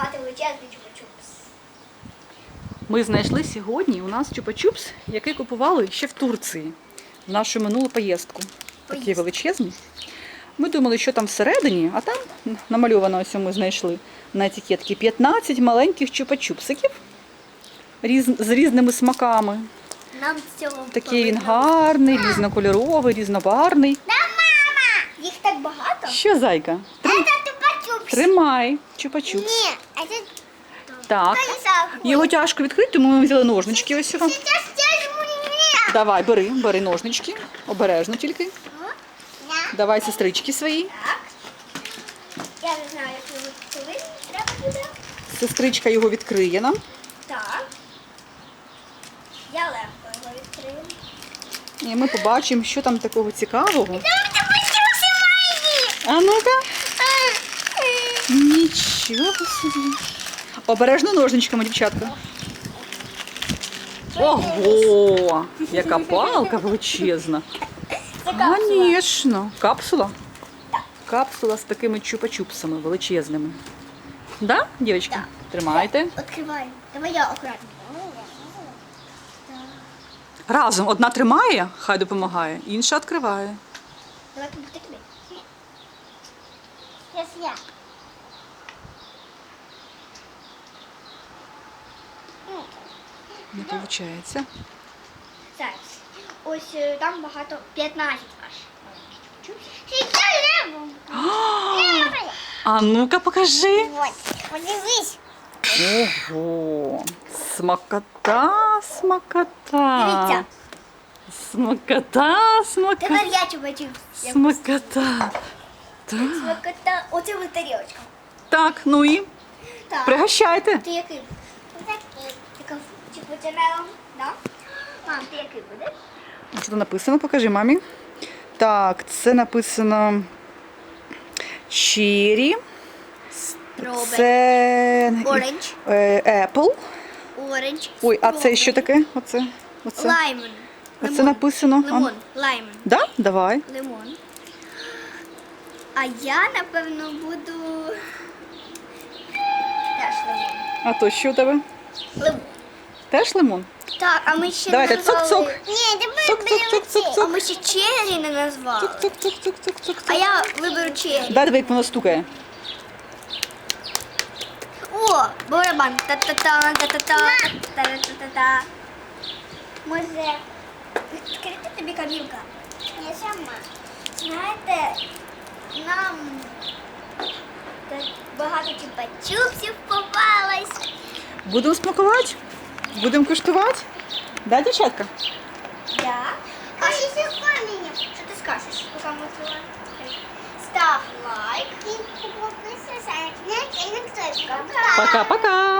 відкривати величезний чупа-чупс. Ми знайшли сьогодні у нас чупа-чупс, який купували ще в Турції в нашу минулу поїздку. Такий величезний. Ми думали, що там всередині, а там намальовано ось ми знайшли на етикетці 15 маленьких чупа-чупсиків різ- з різними смаками. Нам цього Такий він гарний, різнокольоровий, різнобарний. Да, мама! Їх так багато? Що, зайка? Трим- Это чупа-чупс. Тримай чупа-чупс. Ні. Так. Його тяжко відкрити, тому ми взяли ножнички ось його. Давай, бери, бери ножнички. Обережно тільки. Давай сестрички свої. Я не знаю, як його коли треба буде. Сестричка його відкриє нам. Так. Я легко його відкрию. І ми побачимо, що там такого цікавого. А ну-ка. Нічого собі. Обережно ножничками, дівчатка. Ого! Яка палка величезна. Звісно. Капсула? Капсула з такими чупа-чупсами величезними. Да, дівчатки? Тримайте. Відкривай. Давай я акуратно. Разом одна тримає, хай допомагає, інша відкриває. Давай тобі. Зараз я. Не виходить. Зараз. Ось е, там багато 15 аж. Сейчас левом. А ну-ка покажи. Вот, подивись. Ого. Смакота, смакота. Дивіться. Смакота, смакота. Тепер я чубачу. Смакота. Так. Смакота. Оце ви тарілочка. Так, ну і Так. пригощайте. Ти який? Чіпочинелом, да? Мам, ти який будеш? Що тут написано? Покажи мамі. Так, це написано. Стробер. Це Оранж. е, Apple. Оранж. Ой, а це що таке? Оце? Оце. Лаймон. А це написано. Лимон. Лаймон. Да? Давай. Лимон. А я, напевно, буду. Теж лимон. А то що у тебе? Лимон. Теж лимон? Так, а ми ще Давайте, не назвали... цок-цок. Ні, Цок-цок-цок-цок-цок. А ми ще чері не назвали. Тук-тук-тук-тук-тук-тук. А я виберу чері. Дай диви, як воно стукає. О, барабан. Та-та-та, та-та-та, та-та-та-та. Може, відкрити тобі камілка? Я сама. Знаєте, нам багато чупа-чупсів попалось. Будемо смакувати? Будемо куштувати? Да, дівчатка? Да. А ще каміння. Що ти скажеш, поки ми відкриваємо? Став лайк. І підписуйся на канал. Пока-пока.